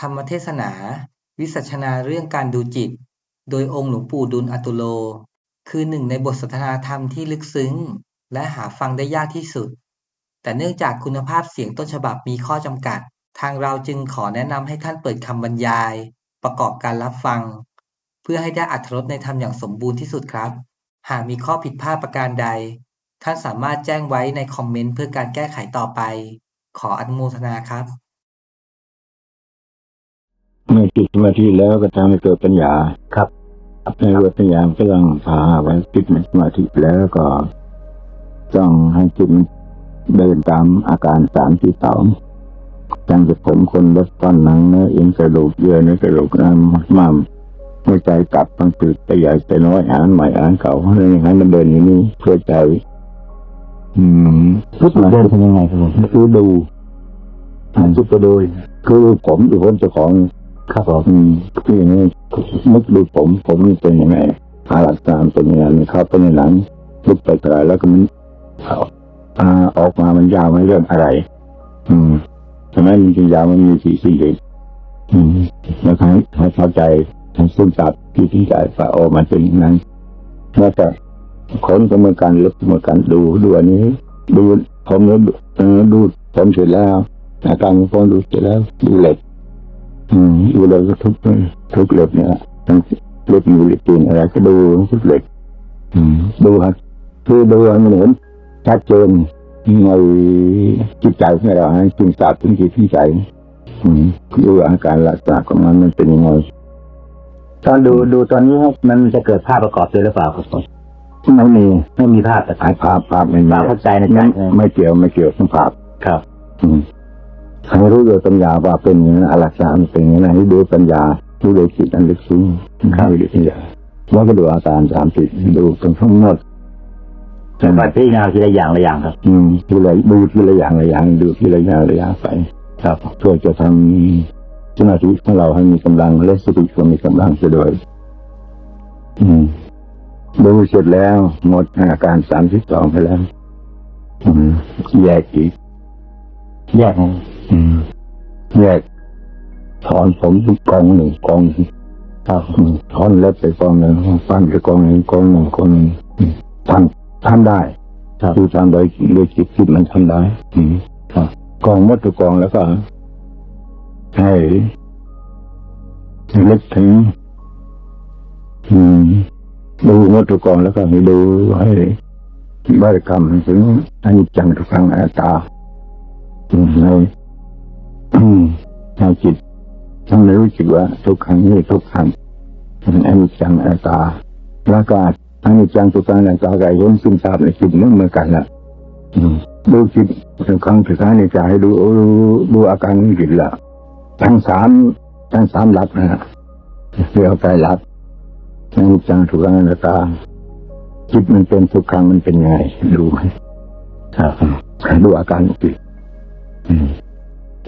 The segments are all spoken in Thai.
ธรรมเทศนา วิสัชนาเรื่องการดูจิต โดยองค์หลวงปู่ดุลอตุโล คือหนึ่งในบทสนทนาธรรมที่ลึกซึ้ง และหาฟังได้ยากที่สุด แต่เนื่องจากคุณภาพเสียงต้นฉบับมีข้อจำกัด ทางเราจึงขอแนะนำให้ท่านเปิดคำบรรยาย ประกอบการรับฟัง เพื่อให้ได้อรรถรสในธรรมอย่างสมบูรณ์ที่สุดครับ หากมีข้อผิดพลาดประการใด ท่านสามารถแจ้งไว้ในคอมเมนต์เพื่อการแก้ไขต่อไป ขออนุโมทนาครับ เมื่อจิตสมาธิแล้วก็ทำให้เกิดปัญญาครับในเกิดปัญญาก็ต้องพาไว้จิตในสมาธิแล้วก็ต้องให้จิตเดินตามอาการสามที่สองจังจะผมคนลดตอนหนังเนื้อเอ็นกระดูกเยื่อเนื้อกระดูกน้ำม่ำหัวใจกลับต้องตื่นแต่ใหญ่แต่น้อยอ่านใหม่อ่านเก่าเรื่องอย่างนั้นมันเดินอย่างนี้เพื่อใจ อืมรู้สึกเดินเป็นยังไงครับผมคือดูอ่านซุปเปโดยคือผมอยู่คนเจ้าของ ครับผมคืออย่างนี้นึกดูผมผมนี่เป็นยังไงหาหลักฐานเป็นยังไงมันเข้าไปในหนังลุกไปไกลแล้วก็มันเอาอ่าออกมามันยาวไม่เรื่องอะไร อืมทำไมมันจึงยาวมันมีสีสีเลยอืมแล้วให้ให้เข้าใจให้ซึมซับที่ที่ใจว่าโอ้มันเป็นอย่างนั้นแล้วก็คนก็เมื่อกันลึกเมื่อกันดูดูอันนี้ ดูผมแล้วดูเออดูผมเสร็จแล้วอาการของผมดูเสร็จแล้วดูเหล็ก อืมดูเลยก็ทุกทุกเล็กเนี่ยทั้งเล็กอยู่เล็กตีนอะไรก็ดูทุกเล็กอืมดูครับคือดูมันเห็นชัดเจนในจิตใจของเราให้จึงทราบถึงจิตที่ใจอืมดูอาการลักษณะของมันมันเป็นยังไงตอนดูดูตอนนี้มันจะเกิดภาพประกอบด้วยหรือเปล่าครับผมไม่มีไม่มีภาพแต่ภาพภาพไม่มีเข้าใจนใจไม่ไม่เกี่ยวไม่เกี่ยวกับภาพครับ อืม ให้รู้โดยปัญญาว่าเป็นอย่างนั้นอลักษณะมันเป็นอย่างนั้นให้ดูปัญญาดูโดยจิตอันลึกซึ้งให้ดูปัญญาว่าก็ดูอาการสามสิบดูทั้งทั้งหมดแต่ว่าพิจารณาทีละอย่างละอย่างครับ อืมทีละดูทีละอย่างละอย่างดูทีละอย่างละอย่างไป ครับเพื่อจะทำสมาธิของเราให้มีกำลังและสติก็มีกำลังจะโดยอืมดูเสร็จแล้วหมดอาการสามสิบสองไปแล้ว อืมแยกอีกแยกนะอืม แยกถอนผมทุกกองหนึ่งกองหนึ่งครับอืมถอนเล็บไปกองหนึ่งฟันไปกองหนึ่งกองหนึ่งกองหนึ่งอืมทำทำได้ครับคือทำโดยโดยจิตที่มันทำได้อืมครับกองหมดทุกกองแล้วก็ให้ให้ลึกถึงอืมดูหมดทุกกองแล้วก็ให้ดูให้บริกรรมถึงอนิจจังทุกครั้งอนัตตาอืมใน อืมในจิตทำให้รู้สึกว่าทุกครั้งนี้ทุกครั้งเป็นอนิจจังอนัตตาแล้วก็อนิจจังทุกครั้งอนัตตาก็เห็นซึมซาบในจิตนึกเหมือนกันละดูจิตทุกครั้งทุกครั้งในใจให้ดูดูอาการของจิตละทั้งสามทั้งสามหลักนะฮะเรียกใจหลักอนิจจังทุกครั้งอนัตตาจิตมันเป็นทุกครั้งมันเป็นยังไงดูไหมครับดูอาการของจิตอืม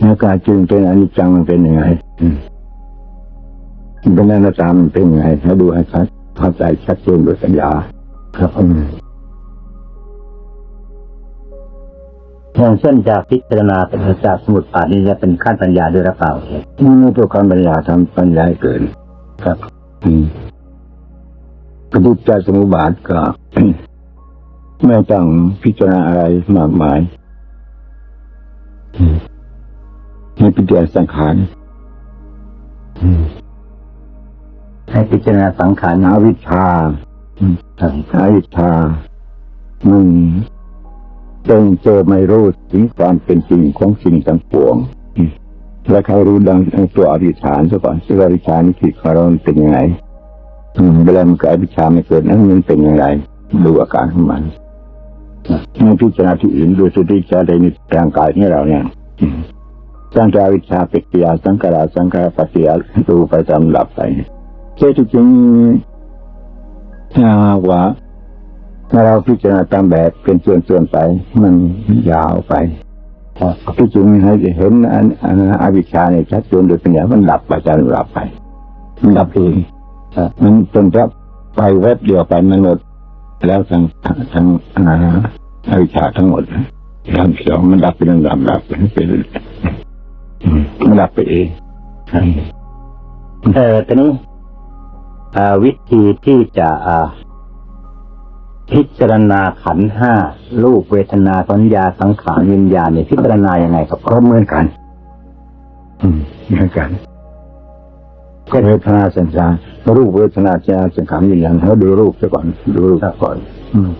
อาการจึงเป็นอนิจจังมันเป็นยังไงอืมมันเป็นอนัตตามันเป็นยังไงให้ดูให้ชัดเข้าใจชัดเจนด้วยปัญญาครับอืมอย่างเช่นจากพิจารณาเป็นจากสมุดป่านนี้จะเป็นขั้นปัญญาด้วยหรือเปล่านี่ไม่ตัวการปัญญาทำปัญญาให้เกิน ครับ อืมกระดุจจสมุปบาทก็ไม่ต้องพิจารณาอะไรมากมาย อืม ให้พิจารณาสังขารอืมให้พิจารณาสังขารอวิชชาอืมครับอวิชชามันเจงเจอไม่รู้ถึงความเป็นจริงของสิ่งทั้งปวงอืมและใครรู้ดังตัวอวิชชาซะก่อนตัวอวิชชานี่คือของเรามันเป็นยังไงอืมเวลามันเกิดอวิชชาไม่เกิดนั้นมันเป็นยังไงดูอาการของมันไม่พิจารณาที่อื่นดูสติจารในร่างกายของเราเนี่ย อืมสังขาวิชาปิกยาสังขาราสังขารปัจจยาดูไปตามหลับไปเช่ที่จริงถ้าว่าถ้าเราพิจารณาตามแบบเป็นส่วนๆไป มันยาวไปครับที่จริงให้เห็นอันอนอวิชชาเนี่ยชัดเจนโดยปัญญามันดับไปจนหลับไปมันดับเองมันเป็นแค่ไปแวบเดียวไปมันหมดแล้วทั้งทั้งอ่าวิชชาทั้งหมดทำสองมันดับเป็นลำดับดับไปเป็น มมันดับไปเองเออตอนนี้อ่าวิธีที่จะอ่าพิจารณาขันธ์ห้ารูปเวทนาสัญญาสังขารวิญญาณเนี่ยพิจารณายังไงครับก็เหมือนกันอืมเหมือนกันก็เวทนาสัญญารูปเวทนาสัญญาสังขารวิญญาณเขาดูรูปซะก่อนดูรูปซะก่อน อืม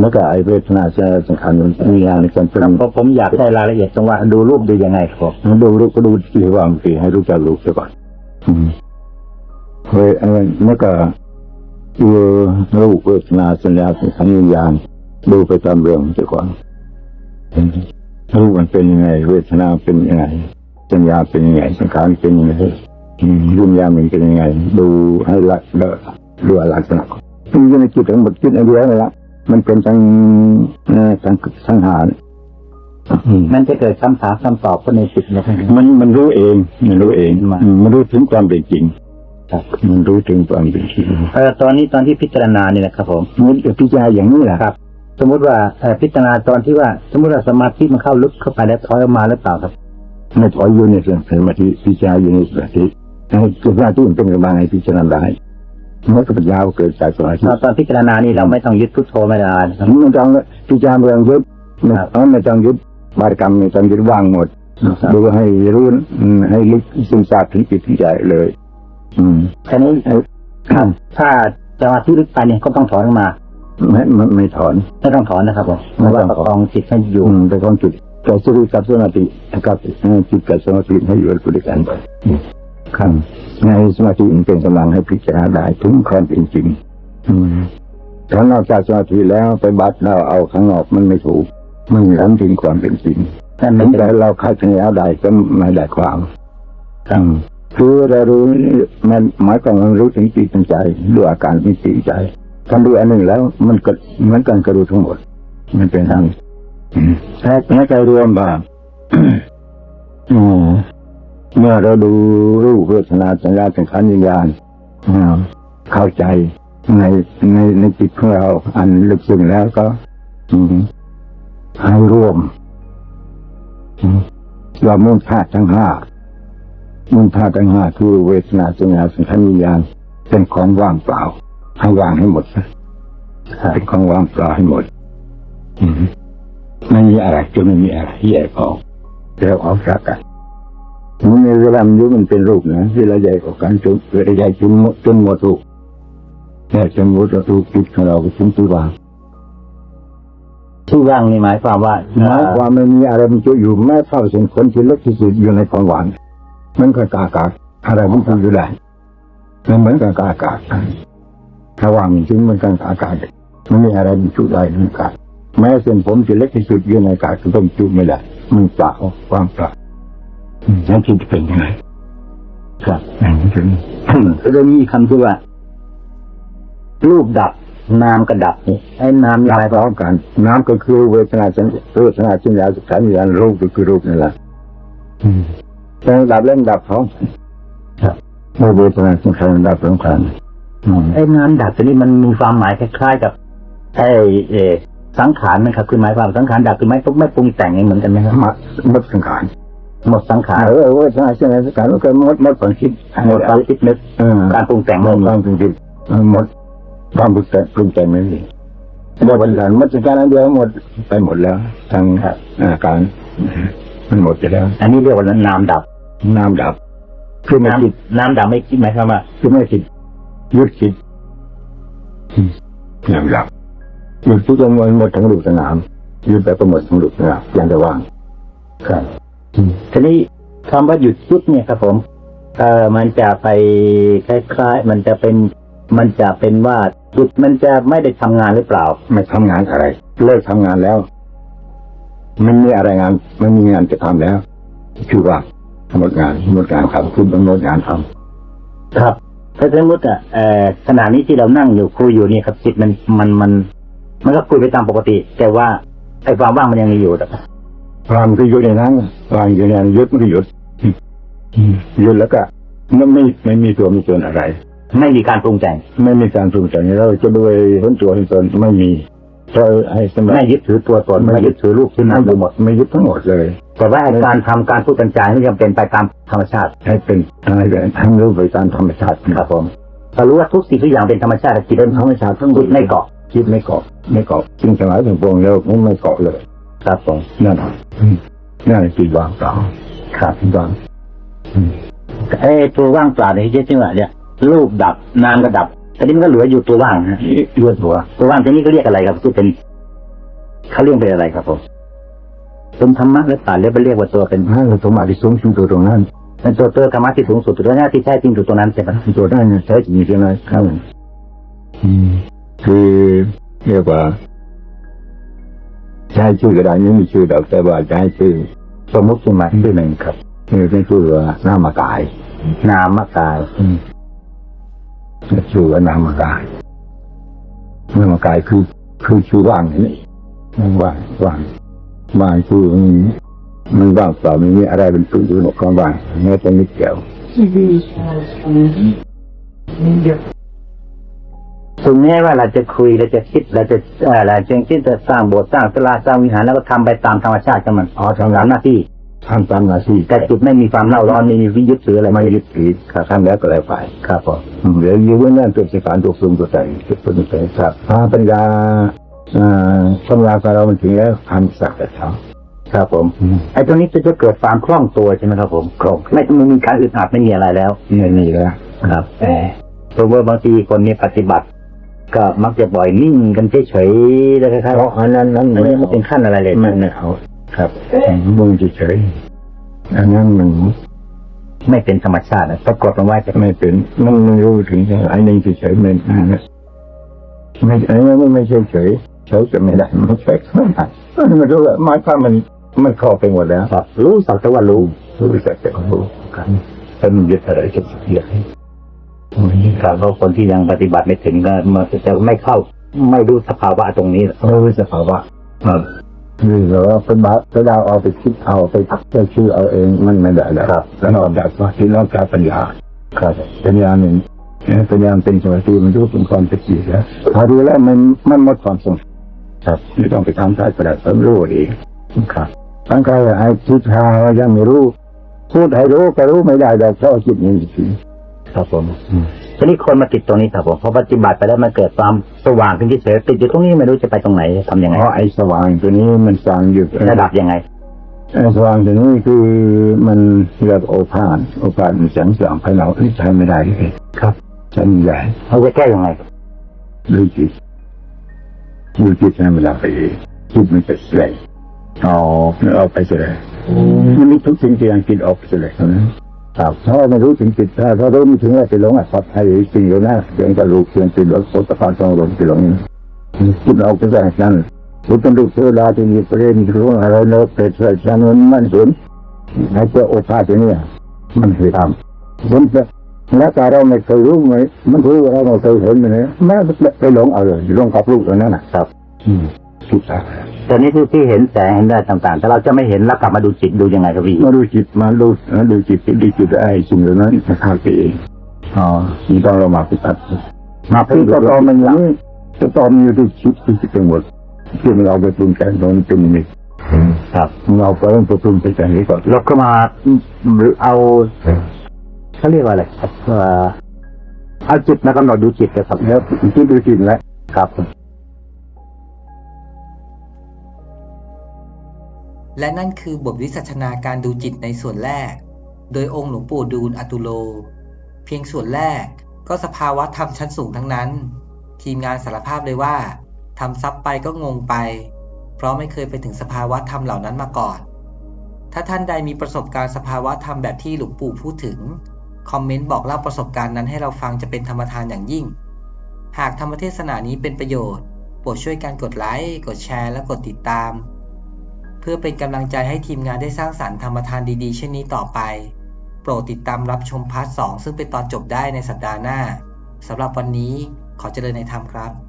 แล้วก็ไอ้เวทนาสัญญาสังขารวิญญาณนี่กันเป็นเพราะผมอยากได้รายละเอียดตรงว่าดูรูปดูยังไงครับผมดูรูปก็ดูที่ว่ามันคือให้รู้จักรูปซะก่อนอืมเว้ยอันนั้นแล้วก็ดูรูปเวทนาสัญญาสังขารวิญญาณดูไปตามเรื่องซะก่อนอืมรูปมันเป็นยังไง เวทนาเป็นยังไงสัญญาเป็นยังไงสังขารเป็นยังไงอืมวิญญาณมันเป็นยังไง ดูให้ละเละดูลักษณะมันอยู่ในจิตทั้งหมดจิตอันเดียวนั่นแหละ มันเป็นทั้งเอ่อทั้งทั้งหาอืมมันจะเกิดคำถามคำตอบก็ในจิตนะครับมันมันรู้เอง มันรู้เองมาอืมมันรู้ถึงความเป็นจริงครับมันรู้ถึงความเป็นจริงเออตอนนี้ตอนที่พิจารณานี่นะครับผมมันจะพิจารณาอย่างนี้แหละครับ สมมุติว่าเอ่อพิจารณาตอนที่ว่า สมมติว่าสมาธิมันเข้าลึกเข้าไปแล้วถอยออกมาหรือเปล่าครับไม่ถอยอยู่ในสมาธิพิจารณาอยู่ในสมาธิให้สมาธิมันเป็นกำลังให้พิจารณาได้มั นก็ปัญญาเกิดจากสมาธิตอนตอนพิจารณานี่เราไม่ต้องยึดพุทโธไม่ได้นะครับมันต้องพิจารณาเรื่องยึดไม่ไม่ต้องยึดบาริกรรมไม่ต้องยึดว่างหมดครับดูให้รู้อืมให้ลึกซึ้งซาบถึงจิตถึงใจเลย อืมแค่นี้เอ่อครับถ้าสมาธิลึกไปเนี่ยก็ต้องถอนออกมาไม่ไม่ไม่ถอนไม่ต้องถอนนะครับผมไม่เพราะต้ว่าองถอนประคองจิตให้อยู่อืมแต่ความจิตแต่สติกับสมาธิกับจิตกับสมาธิให้อยู่ด้วยกันครับ ในสมาธิมันเป็นกำลังให้พิจารณาได้ถึงความเป็นจริงอืมถ้านอกจากสมาธิแล้วไปบัดเราเอาข้างนอกมันไม่ถูกมันไม่รู้ถึงความเป็นจริงนั่นไม่ถึงเป็นแต่เราคาดคะเนเอาได้ก็ไม่ได้ความอืมคือเรารู้นี่มันหมายความว่ารู้ถึงจิตถึงใจด้วยอาการที่จิตใจทำด้วยอันหนึ่งแล้วมันก็เหมือนกันกระดูทั้งหมด มันเป็นทางแท้แท้ใจรวมว่าอืมเมื่อเราดูรูปเวทนาสัญญาสังขารวิญญาณอ่าเข้าใจในในในจิตของเรา อันลึกซึ้งแล้วก็อืมให้ร่วมอืมว่ามุ่งธาตุทั้งห้ามุ่งธาตุทั้งห้าคือเวทนาสัญญาสังขารวิญญาณเป็นของว่างเปล่าให้ว่างให้หมดซะเป็นของว่างเปล่าให้หมดอืมไม่มีอะไรจะไม่มีอะไรที่แยกออกแยกออกจากกัน มันในเวลามันอยุมันเป็นรูปนะเวลาแยกออกกันจนเวลาแยกจนหมดจนหมดรูปแยกจนหมดรูปจิตของเราก็ถึงที่ว่างที่ว่างนี่หมายความว่าหมายความไม่มีอะไรมันจะอยู่แม้เท่าเส้นขนที่เล็กที่สุดอยู่ในความหวานมันก็กากากอะไรมันทำอยู่ได้มันเหมือนกับกากากถ้าว่างจริงมันกันกากากมันไม่มีอะไรมันจุได้เหมือนกันแม้เส้นผมที่เล็กที่สุดอยู่ในกากก็ต้องจุไม่ได้มันเปล่าว่างเปล่า อืมนั่นคือเป็นยังไงครับนั่นคือก็จะมีคำที่ว่า รูปดับนามก็ดับนี่ไอ้นามดัยาบยพร้อมกันน้ำก็คือเวทนาสัญเวทนาสัญญาสังขารวิญญาณรูปก็คือรูปนั่นแหละแต่ดับเล่นดับพร้อมกันครับเมื่อเวทนาสังขารดับพร้อมกันอืมไอ้นามดับตัวนี้มันมีความหมายคล้ายๆกับไอ้เออสังขารนะครับคือหมายความสังขารดับคือไม่ไม่ปรุงแต่งเหมือนกันไหมครับหมดหมดสังขาร หมดสังขารเออเวทนาสัญญาสังขารมันก็หมดหมดความคิดหมดความคิดนึกการปรุงแต่งหมไม่ดมีความคิดหมดความปรุงแต่งปรุงแต่งไม่มีเมื่อวันหลังหมดสังขารอันเดียวหมดไปหมดแล้วทั้งอาการมันหมดไปแล้ว อันนี้เรียกว่านามดับน้ำดับ คือไม่คิดน้ำดับไม่คิดหมายความว่าคือไม่คิดหยุดคิดน้ำดับหยุดทุกอย่างหมดทั้งรูปสนามหยุดแบบก็หมดทั้งรูปสนามอย่างจะว่างครับ ทีนี้คำว่าหยุดคิดเนี่ยครับผมเอ่อมันจะไปคล้ายๆ มันจะเป็นมันจะเป็นว่าหยุดมันจะไม่ได้ทำงานหรือเปล่า ไม่ทำงานอะไร เลิกทำงานแล้วมันมีอะไรงานมันมีงานจะทำแล้ว คือว่าหมดงานหมดงานครับคุณต้องหมดงานทำครับ ถ้าสมมติอะเอ่อขณะนี้ที่เรานั่งอยู่คุยอยู่นี่ครับจิตมันมันมัน มันก็คุยไปตามปกติ แต่ว่าไอ้ความว่างมันยังมีอยู่นะครับ ความก็หยุดในนั้นความอยู่ในนั้นหยุดมันก็หยุดหยุดแล้วก็มันไม่ไม่มีตัวมีตนอะไร ไม่มีการปรุงแต่งไม่มีการปรุงแต่งเราจะด้วยผลตัวผลตนไม่มีเราให้สำหรับไม่ยึดถือตัวตนไม่ยึดถือรูปที่ไม่นั่นยึดหมดไม่ยึดทั้งหมดเลย แต่ว่าการทำการพูดกันจานี่ยังเป็นไปตามธรรมชาติ ให้เป็นอะไรแบบทั้งรูปไปตามธรรมชาติครับผมเรารู้ว่าทุกสิ่งทุกอย่างเป็นธรรมชาติจิตเป็นธรรมชาติทั้งหมจิดตไม่เกาะคิดไม่เกาะไม่เกาะสิ่งทั้งหลายทั้งปวงแล้วไม่เกาะเลย ครับผมนั่นน่ะอืมนั่นคือวางเปล่าครับวางไอ้ตัวว่างเปล่าในที่จังหวะเนี่ยรูปดับนามก็ดับแต่นี้มันก็เหลืออยู่ตัวว่างนะเลือดหัวตัวว่างตัวนี้ก็เรียกอะไรครับที่เป็นเขาเรียกเป็นอะไรครับผมเป็นธรรมะหรือเปล่าเรียกไปเรียกว่าตัวเป็นนั่นคือสมบัติที่สูงสุดตัวตรงนั้นเป็นตัวตัวธรรมะที่สูงสุดตัวนี้ที่แท้จริงอยู่ตัวนั้นใช่ไหมตัวนั้นใช้จริงใช่ไหมครับอืมคือเรียกว่า ใช้ชื่อก็ได้ไม่มีชื่อดอกแต่ว่าใช้ชื่อ สมมติขึ้นมาชื่อหนึ่งครับนี่เป็นชื่อว่านามกาย นามกายชื่อว่านามกายนามกายคือคือชื่อว่างนี่ว่างว่างว่างคือมันว่างเปล่าไม่มีอะไรเป็นตัวอยู่ในความว่างแม้แต่นิดเดียว ถึงแม้ว่าเราจะคุยเราจะคิดเราจะเอ่อเราจะคิดจะสร้างโบสถ์สร้างศาลาสร้างวิหารแล้วก็ทำไปตามธรรมชาติของมันอ๋อทำตางามนหน้าที่ทำตามหน้าที่แต่จิตไม่มีความเล่าร้อนไม่มีวิยึดถืออะไรไม่ยึดถือครับทำแล้วก็แล้วไปครับผมอืมเดี๋ยวอยู่ไว้นั่นเป็นสิการตัวปรุงตัวแต่งตัวปรุงตัวแต่งครับถ้าปัญญาอ่าปัญญาของเรามันถึงแล้วทำสักแต่ทครับผมำไอ้ตรงนี้จะเกิดความคล่องตัวใช่ไหมครับผมคล่องไม่ไม่มีการอึดอัดไม่มีอะไรแล้วนี่นี่แล้วครับเพราะว่าบางทีคนนี้ปฏิบัติ ก็มักจะปล่อยนิ่งกันเฉยๆแล้วคล้ายเพราะอันนั้นนั้นๆไม่ไม่เป็นขั้นอะไรเลยไม่ไม่เอาครับมึงเฉยๆอันนั้นมันไม่เป็นธรรมชาตินะปรากฏมันว่าจะไม่เป็นมันไม่รู้ถึงไอ้นี่เฉยๆมันไม่ไอ้นี่ไม่ใช่เฉยเฉยจะไม่ได้มันเฉยไม่ได้มันรู้ว่าหมายความมันมันเข้าไปหมดแล้วครับรู้สักแต่ว่ารู้รู้จักแต่รู้ครับถ้ามันยึดอะไรก็เสียให้ ครับเพราะคนที่ยังปฏิบัติไม่ถึงก็มันจะไม่เข้า ไม่รู้สภาวะตรงนี้ไม่รู้สภาวะครับคือเราเป็นบาถ้าเราเอาไปคิดเอาไปทักเจ้าชื่อเอาเองมันไม่ได้แล้วแล้วนอกจากว่าที่นอกจากปัญญาครับปัญญาหนึ่งปัญญาเป็นสมาธิมันรู้เป็นความเป็นจริงแล้วพอรู้แล้วมันมันหมดความสงสัยครับไม่ต้องไปทำใช้ประดับความรู้เองครับบางครั้งไอ้คิดหาว่ายังไม่รู้พูดให้รู้ก็รู้ไม่ได้แต่เพราะจิตนี้จริง ครับผมทีนี้คนมาติดตรงนี้ครับผมพอปฏิบัติไปแล้วมันเกิดความสว่างขึ้นเฉยๆติดอยู่ตรงนี้ไม่รู้จะไปตรงไหนทำยังไงเพราะไอ้สว่างตัวนี้มันสร้างอยู่ระดับยังไงไอ้สว่างตัวนี้คือมันเรียกโอภานโอภานมันแสงสว่างภายเราใช้ไม่ได้เลยครับใช้ไม่ได้เขาจะแก้ยังไงดูจิตดูจิตให้มันดับไปเองจิตมันจะแสลงอ๋อเอาไปเสียเลยมันมีทุกสิ่งที่ยังกินออกเสียเลย ครับถ้าไม่รู้ถึงจิตถ้าถ้ารู้ไม่ถึงว่าจะหลงอะปัดให้สิ่งเหล่นั้นเรื่องกระดูกเรื่องติดรถโคตรการต้องหลงติดหลงจิตออกไปจากนั้นรู้เป็นลูกเทวดาที่มีประเด็นรู้อะไรเลิกเป็นเสื่อชันมันมันเห็นให้เจ้าโอภาสเนี่ยมันเคยทำผมจะแล้วแต่เราไม่เคยรู้ไหมมันรู้ว่าเราไม่เคยเห็นมันเนี่ยแม้ไปหลงเอาเลยหลงกับลูกตัวนั้นนะครับ อืม ทุกอย่างต่นี่ที่ที่เห็นแสงเห็นได้ต่างๆ แต่เราจะไม่เห็นแล้วกลับมาดูจิตดูยังไงครับพี่มาดูจิตมาดูมาดูจิตดูจิตไอ้สิ่งเหล่านั้นมาเข้าไปเองอ๋อนี่ต้องเรามาปฏิบัติมาคือพึ่งก็ก็ตอนนมัมันนอย่างนี้ก็ตอนมันอยู่ที่จิตที่จิตไปหมดที่มันเอาไปปรุงแต่งตรงนี้เป็นนิดครับมันเอาไปเรื่องปรุงไปแต่งนี้ก่อนเราก็มาเอาเขาเรียกว่าอะไรครับเอ่อเอาจิตมากำหนดดูจิตนะครับแล้วจิตดูจิตแล้วครับ และนั่นคือบทวิสัชนาการดูจิตในส่วนแรก โดยองค์หลวงปู่ดูลอตุโล เพียงส่วนแรกก็สภาวะธรรมชั้นสูงทั้งนั้น ทีมงานสารภาพเลยว่าทำซับไปก็งงไป เพราะไม่เคยไปถึงสภาวะธรรมเหล่านั้นมาก่อน ถ้าท่านใดมีประสบการณ์สภาวะธรรมแบบที่หลวงปู่พูดถึง คอมเมนต์บอกเล่าประสบการณ์นั้นให้เราฟังจะเป็นธรรมทานอย่างยิ่ง หากธรรมเทศนานี้เป็นประโยชน์ โปรดช่วยการกดไลค์ กดแชร์ และกดติดตาม พื่อเป็นกำลังใจให้ทีมงานได้สร้างสรรค์ธรรมทานดีๆ เช่นนี้ต่อไป โปรดติดตามรับชมพาร์ท 2 ซึ่งเป็นตอนจบได้ในสัปดาห์หน้าสำหรับวันนี้ขอเจริญในธรรมครับ